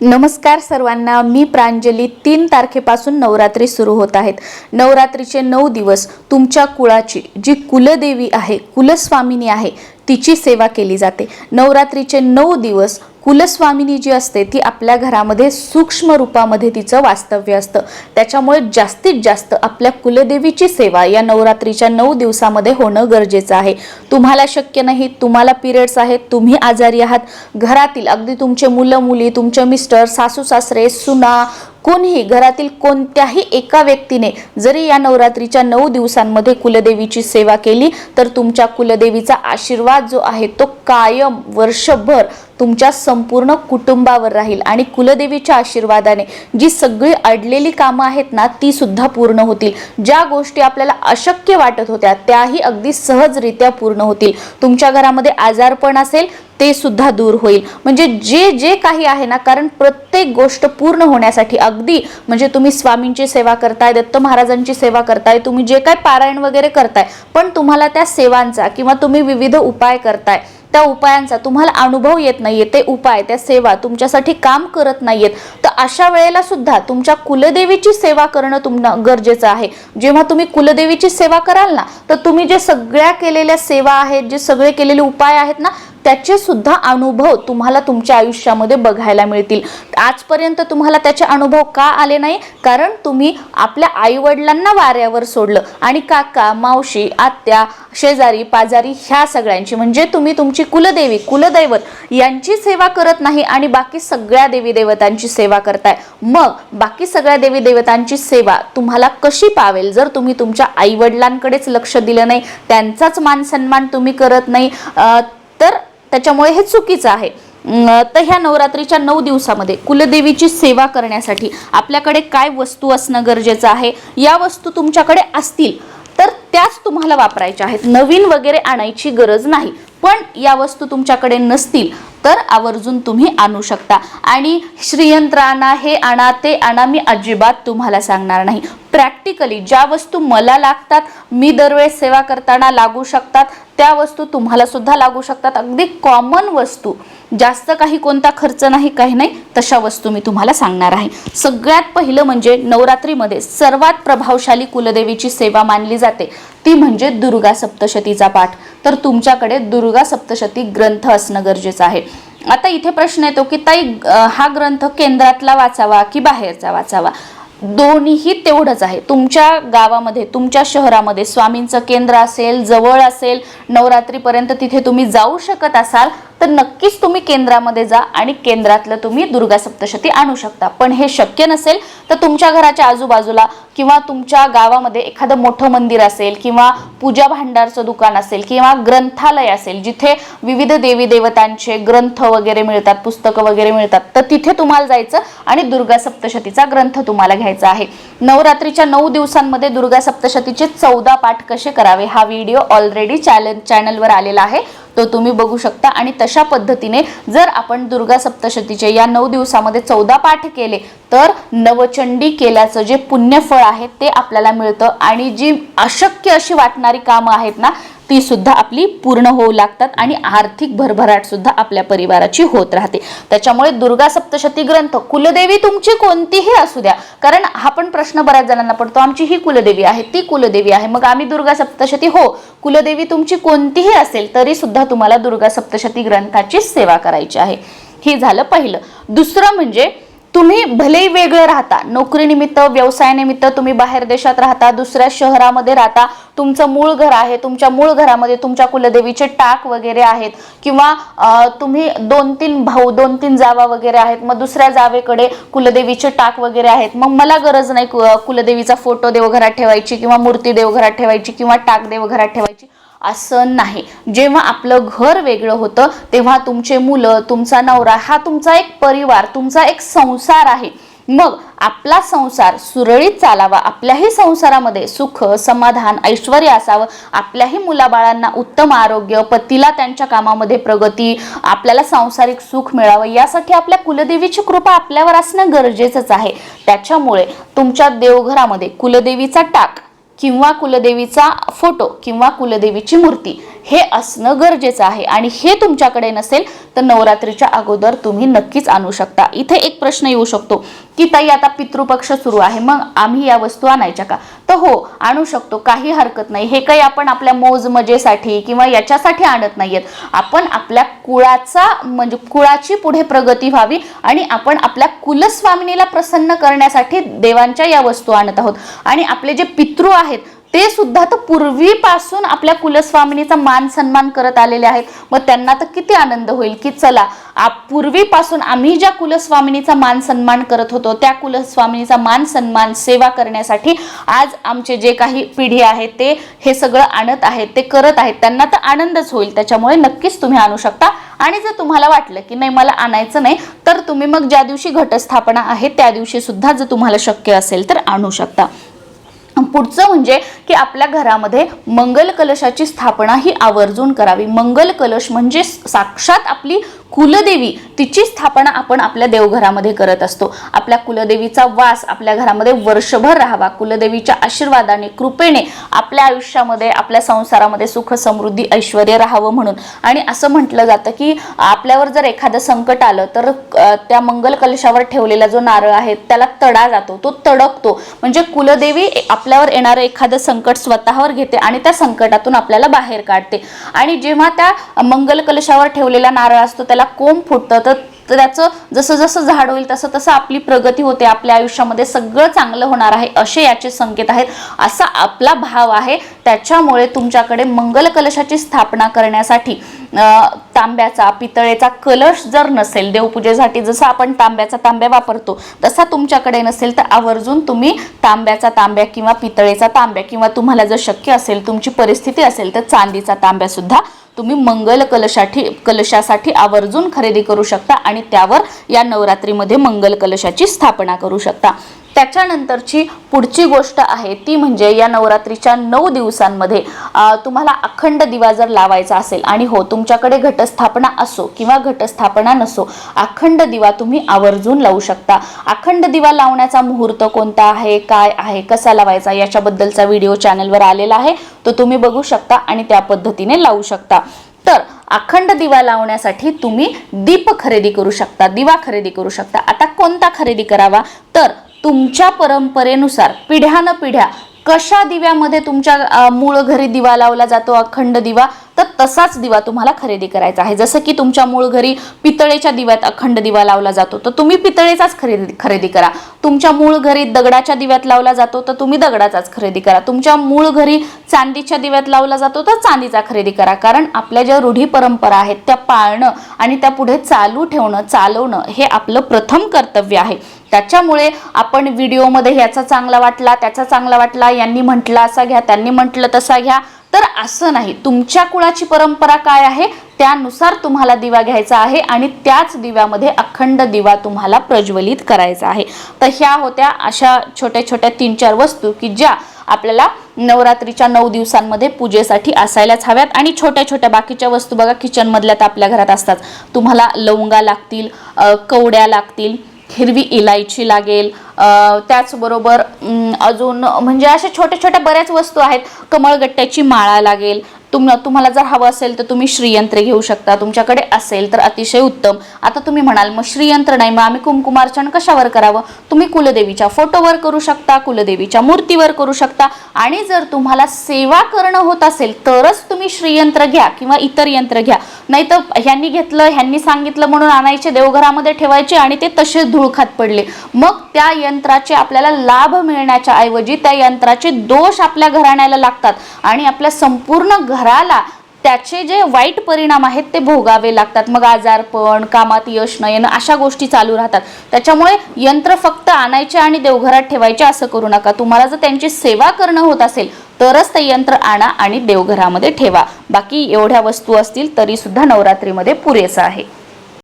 नमस्कार सर्वांना मी प्रांजली. तीन तारखेपासून नवरात्री सुरू होत आहेत. नवरात्रीचे नऊ दिवस तुमच्या कुळाची जी कुलदेवी आहे कुलस्वामिनी आहे तिची सेवा केली जाते. नवरात्रीचे नऊ दिवस कुलस्वामिनी जी असते ती आपल्या घरामध्ये सूक्ष्म रूपामध्ये तिचं वास्तव्य असतं. त्याच्यामुळे जास्तीत जास्त आपल्या कुलदेवीची सेवा या नवरात्रीच्या नऊ दिवसामध्ये होणं गरजेचं आहे. तुम्हाला शक्य नाही तुम्हाला पिरियड्स आहेत तुम्ही आजारी आहात घरातील अगदी तुमचे मुलं मुली तुमचे मिस्टर सासू सासरे सुना कोणीही घरातील कोणत्याही एका व्यक्तीने जरी या नवरात्रीच्या नऊ दिवसांमध्ये कुलदेवीची सेवा केली तर तुमच्या कुलदेवीचा आशीर्वाद जो आहे तो कायम वर्षभर तुमच्या संपूर्ण कुटुंबावर राहील. आणि कुलदेवीच्या आशीर्वादाने जी सगळी अडलेली कामं आहेत ना ती सुद्धा पूर्ण होतील. ज्या गोष्टी आपल्याला अशक्य वाटत होत्या त्याही अगदी सहजरित्या पूर्ण होतील. तुमच्या घरामध्ये आजारपण असेल ते सुद्धा दूर होईल. म्हणजे जे जे काही आहे ना कारण प्रत्येक गोष्ट पूर्ण होण्यासाठी अगदी म्हणजे तुम्ही स्वामींची सेवा करताय दत्त महाराजांची सेवा करताय तुम्ही जे काय पारायण वगैरे करताय पण तुम्हाला त्या सेवांचा किंवा तुम्ही विविध उपाय करताय त्या उपायांचा तुम्हाला अनुभव येत नाहीये ते उपाय त्या सेवा तुमच्यासाठी काम करत नाहीयेत. तर अशा वेळेला सुद्धा तुमच्या कुलदेवीची सेवा करणं तुम्हाला गरजेचं आहे. जेव्हा तुम्ही कुलदेवीची सेवा कराल ना तर तुम्ही जे सगळ्या केलेल्या सेवा आहेत जे सगळे केलेले उपाय आहेत ना त्याचे सुद्धा अनुभव तुम्हाला तुमच्या आयुष्यामध्ये बघायला मिळतील. आजपर्यंत तुम्हाला त्याचे अनुभव का आले नाही? कारण तुम्ही आपल्या आईवडिलांना वाऱ्यावर सोडलं. आणि काका मावशी आत्या शेजारी पाजारी ह्या सगळ्यांची. म्हणजे तुम्ही तुमची कुलदेवी कुलदैवत यांची सेवा करत नाही आणि बाकी सगळ्या देवी देवतांची सेवा करताय. मग बाकी सगळ्या देवी देवतांची सेवा तुम्हाला कशी पावेल? जर तुम्ही तुमच्या आईवडिलांकडेच लक्ष दिलं नाही त्यांचाच मान सन्मान तुम्ही करत नाही तर त्याच्यामुळे हे चुकीचं आहे. तर ह्या नवरात्रीच्या नऊ दिवसामध्ये कुलदेवीची सेवा करण्यासाठी आपल्याकडे काय वस्तू असणं गरजेचं आहे? या वस्तू तुमच्याकडे असतील. त्याच तुम्हाला वापरायच्या आहेत. नवीन वगैरे आणायची गरज नाही. पण या वस्तू तुमच्याकडे नसतील तर आवर्जून तुम्ही आणू शकता. आणि श्रीयंत्र आणा हे आणा ते आणा मी अजिबात तुम्हाला सांगणार नाही. प्रॅक्टिकली ज्या वस्तू मला लागतात मी दरवेळेस सेवा करताना लागू शकतात. त्या वस्तू तुम्हाला सुद्धा लागू शकतात. अगदी कॉमन वस्तू. जास्त काही कोणता खर्च नाही काही नाही तशा वस्तू मी तुम्हाला सांगणार आहे. सगळ्यात पहिलं म्हणजे नवरात्रीमध्ये सर्वात प्रभावशाली कुलदेवीची सेवा मानली जाते. ती म्हणजे दुर्गा सप्तशतीचा पाठ. तर तुमच्याकडे दुर्गा सप्तशती ग्रंथ असणं गरजेचं आहे. आता इथे प्रश्न येतो की ताई हा ग्रंथ केंद्रातला वाचावा की बाहेरचा वाचावा? दोन्हीही तेवढंच आहे. तुमच्या गावामध्ये तुमच्या शहरामध्ये स्वामींचं केंद्र असेल जवळ असेल नवरात्रीपर्यंत तिथे तुम्ही जाऊ शकत असाल तर नक्कीच तुम्ही केंद्रामध्ये जा आणि केंद्रातलं तुम्ही दुर्गा सप्तशती आणू शकता. पण हे शक्य नसेल तर तुमच्या घराच्या आजूबाजूला किंवा तुमच्या गावामध्ये एखादं मोठं मंदिर असेल किंवा पूजा भांडारचं दुकान असेल किंवा ग्रंथालय असेल जिथे विविध देवी देवतांचे ग्रंथ वगैरे मिळतात पुस्तकं वगैरे मिळतात तर तिथे तुम्हाला जायचं आणि दुर्गा सप्तशतीचा ग्रंथ तुम्हाला घ्यायचा आहे. नवरात्रीच्या नऊ दिवसांमध्ये दुर्गा सप्तशतीचे चौदा पाठ कसे करावे हा व्हिडिओ ऑलरेडी चॅनल चॅनलवर आलेला आहे. तो तुम्ही बघू शकता. आणि तशा पद्धतीने जर आपण दुर्गा सप्तशतीचे या नऊ दिवसामध्ये चौदा पाठ केले तर नवचंडी केल्याचं जे पुण्यफळ आहे ते आपल्याला मिळतं. आणि जी अशक्य अशी वाटणारी कामं आहेत ना ती सुद्धा आपली पूर्ण होऊ लागतात आणि आर्थिक भरभराट सुद्धा आपल्या परिवाराची होत राहते. त्याच्यामुळे दुर्गा सप्तशती ग्रंथ कुलदेवी तुमची कोणतीही असू द्या. कारण हा पण प्रश्न बऱ्याच जणांना पडतो आमची ही कुलदेवी आहे ती कुलदेवी आहे. मग आम्ही दुर्गा सप्तशती हो कुलदेवी तुमची कोणतीही असेल तरी सुद्धा तुम्हाला दुर्गा सप्तशती ग्रंथाची सेवा करायची आहे. हे झालं पहिलं. दुसरं म्हणजे तुम्ही भलेही वेगळं राहता नोकरीनिमित्त व्यवसायानिमित्त तुम्ही बाहेर देशात राहता दुसऱ्या शहरामध्ये राहता तुमचं मूळ घर आहे तुमच्या मूळ घरामध्ये तुमच्या कुलदेवीचे टाक वगैरे आहेत किंवा तुम्ही दोन तीन भाऊ दोन तीन जावा वगैरे आहेत मग दुसऱ्या जावेकडे कुलदेवीचे टाक वगैरे आहेत मग मला गरज नाही कुलदेवीचा फोटो देवघरात ठेवायची किंवा मूर्ती देवघरात ठेवायची किंवा टाक देवघरात ठेवायची. असं नाही. जेव्हा आपलं घर वेगळं होतं तेव्हा तुमचे मुलं तुमचा नवरा हा तुमचा एक परिवार तुमचा एक संसार आहे. मग आपला संसार सुरळीत चालावा. आपल्याही संसारामध्ये सुख समाधान ऐश्वर असावं. आपल्याही मुलाबाळांना उत्तम आरोग्य पतीला त्यांच्या कामामध्ये प्रगती आपल्याला सांसारिक सुख मिळावं यासाठी आपल्या कुलदेवीची कृपा आपल्यावर असणं गरजेचंच आहे. त्याच्यामुळे तुमच्या देवघरामध्ये कुलदेवीचा टाक किंवा कुलदेवीचा फोटो किंवा कुलदेवीची मूर्ती. हे असणं गरजेचं आहे. आणि हे तुमच्याकडे नसेल तर नवरात्रीच्या अगोदर तुम्ही नक्कीच आणू शकता. इथे एक प्रश्न येऊ शकतो की ताई आता पितृपक्ष सुरू आहे मग आम्ही या वस्तू आणायच्या का? तर हो आणू शकतो. काही हरकत नाही. हे काही आपण आपल्या मोज मजेसाठी किंवा याच्यासाठी आणत नाहीयेत. आपण आपल्या कुळाचा म्हणजे कुळाची पुढे प्रगती व्हावी आणि आपण आपल्या कुलस्वामिनीला प्रसन्न करण्यासाठी देवांच्या या वस्तू आणत आहोत. आणि आपले जे पितृ आहेत ते सुद्धा तर पूर्वीपासून आपल्या कुलस्वामिनीचा मान सन्मान करत आलेले आहेत. मग त्यांना तर किती आनंद होईल की चला आप पूर्वीपासून आम्ही ज्या कुलस्वामिनीचा मान सन्मान करत होतो त्या कुलस्वामिनीचा मान सन्मान सेवा करण्यासाठी आज आमचे जे काही पिढी आहे ते हे सगळं आणत आहेत ते करत आहेत. त्यांना तर आनंदच होईल. त्याच्यामुळे नक्कीच तुम्ही आणू शकता. आणि जर तुम्हाला वाटलं की नाही मला आणायचं नाही तर तुम्ही मग ज्या दिवशी घटस्थापना आहे त्या दिवशी सुद्धा जर तुम्हाला शक्य असेल तर आणू शकता. पुढचं म्हणजे की आपल्या घरामध्ये मंगल कलशाची स्थापना ही आवर्जून करावी. मंगल कलश म्हणजे साक्षात आपली कुलदेवी. तिची स्थापना आपण आपल्या देवघरामध्ये करत असतो. आपल्या कुलदेवीचा वास आपल्या घरामध्ये वर्षभर राहावा. कुलदेवीच्या आशीर्वादाने कृपेने आपल्या आयुष्यामध्ये आपल्या संसारामध्ये सुख समृद्धी ऐश्वर राहावं म्हणून. आणि असं म्हटलं जातं की आपल्यावर जर एखादं संकट आलं तर त्या मंगल कलशावर ठेवलेला जो नारळ आहे त्याला तडा जातो. तो तडकतो. म्हणजे कुलदेवी आप आपल्यावर येणारं एखादं संकट स्वतःवर घेते आणि त्या संकटातून आपल्याला बाहेर काढते. आणि जेव्हा त्या मंगल कलशावर ठेवलेला नारळ असतो त्याला कोंब फुटतं तर तर त्याचं जसं जसं झाड होईल तसं तसं आपली प्रगती होते आपल्या आयुष्यामध्ये सगळं चांगलं होणार आहे असे याचे संकेत आहेत. असा आपला भाव आहे. त्याच्यामुळे तुमच्याकडे मंगल कलशाची स्थापना करण्यासाठी तांब्याचा पितळेचा कलश जर नसेल देवपूजेसाठी जसं आपण तांब्याचा तांब्या वापरतो तसा तुमच्याकडे नसेल तर आवर्जून तुम्ही तांब्याचा तांब्या किंवा पितळेचा तांब्या किंवा तुम्हाला जर शक्य असेल तुमची परिस्थिती असेल तर चांदीचा तांब्यासुद्धा तुम्ही मंगल कलशाठी कलशासाठी आवर्जून खरेदी करू शकता आणि त्यावर या नवरात्रीमध्ये मंगल कलशाची स्थापना करू शकता. त्याच्यानंतरची पुढची गोष्ट आहे ती म्हणजे या नवरात्रीच्या नऊ दिवसांमध्ये तुम्हाला अखंड दिवा जर लावायचा असेल आणि हो तुमच्याकडे घटस्थापना असो किंवा घटस्थापना नसो अखंड दिवा तुम्ही आवर्जून लावू शकता. अखंड दिवा लावण्याचा मुहूर्त कोणता आहे काय आहे कसा लावायचा याच्याबद्दलचा व्हिडिओ चॅनलवर आलेला आहे तो तुम्ही बघू शकता आणि त्या पद्धतीने लावू शकता. तर अखंड दिवा लावण्यासाठी तुम्ही दीप खरेदी करू शकता दिवा खरेदी करू शकता. आता कोणता खरेदी करावा? तर तुमच्या परंपरेनुसार पिढ्यानपिढ्या कशा दिव्यामध्ये तुमच्या मूळ घरी दिवा लावला जातो अखंड दिवा तर तसाच दिवा तुम्हाला खरेदी करायचा आहे. जसं की तुमच्या मूळ घरी पितळेच्या दिव्यात अखंड दिवा लावला जातो तर तुम्ही पितळेचाच खरेदी खरेदी करा. तुमच्या मूळ घरी दगडाच्या दिव्यात लावला जातो तर तुम्ही दगडाचाच खरेदी करा. तुमच्या मूळ घरी चांदीच्या दिव्यात लावला जातो तर चांदीचा खरेदी करा. कारण आपल्या ज्या रूढी परंपरा आहेत त्या पाळणं आणि त्या पुढे चालू ठेवणं चालवणं हे आपलं प्रथम कर्तव्य आहे. त्याच्यामुळे आपण व्हिडिओमध्ये ह्याचा चांगला वाटला त्याचा चांगला वाटला यांनी म्हटलं असा घ्या त्यांनी म्हटलं तसा घ्या. तर असं नाही. तुमच्या कुळाची परंपरा काय आहे? त्यानुसार तुम्हाला दिवा घ्यायचा आहे आणि त्याच दिव्यामध्ये अखंड दिवा तुम्हाला प्रज्वलित करायचा आहे. तर ह्या होत्या अशा छोट्या छोट्या तीन चार वस्तू की ज्या आपल्याला नवरात्रीच्या नऊ दिवसांमध्ये पूजेसाठी असायलाच हव्यात. आणि छोट्या छोट्या बाकीच्या वस्तू बघा किचनमधल्या तर आपल्या घरात असतात. तुम्हाला लवंगा लागतील कवड्या लागतील हिरवी इलायची लागेल. त्याचबरोबर अजून म्हणजे अशा छोट्या छोट्या बऱ्याच वस्तू आहेत. कमळगट्ट्याची माळा लागेल. तुम तुम्हाला जर हवं असेल तर तुम्ही श्रीयंत्र घेऊ शकता. तुमच्याकडे असेल तर अतिशय उत्तम. आता तुम्ही म्हणाल मग श्रीयंत्र नाही मग आम्ही कुंकुमार्चन कशावर करावं? तुम्ही कुलदेवीच्या फोटोवर करू शकता कुलदेवीच्या मूर्तीवर करू शकता. आणि जर तुम्हाला सेवा करणं होत असेल तरच तुम्ही श्रीयंत्र घ्या किंवा इतर यंत्र घ्या. नाही तर ह्यांनी घेतलं ह्यांनी सांगितलं म्हणून आणायचे देवघरामध्ये ठेवायचे आणि ते तसे धूळखात पडले. मग त्या यंत्राचे आपल्याला लाभ मिळण्याच्या ऐवजी त्या यंत्राचे दोष आपल्या घराण्याला लागतात आणि आपल्या संपूर्ण घराला त्याचे जे वाईट परिणाम आहेत ते भोगावे लागतात. मग आजारपण कामात यश न येणं अशा गोष्टी चालू राहतात. त्याच्यामुळे यंत्र फक्त आणायचे आणि देवघरात ठेवायचे असं करू नका. तुम्हाला जर त्यांची सेवा करणं होत असेल तरच ते यंत्र आणा आणि देवघरामध्ये ठेवा. बाकी एवढ्या वस्तू असतील तरी सुद्धा नवरात्रीमध्ये पुरेसं आहे.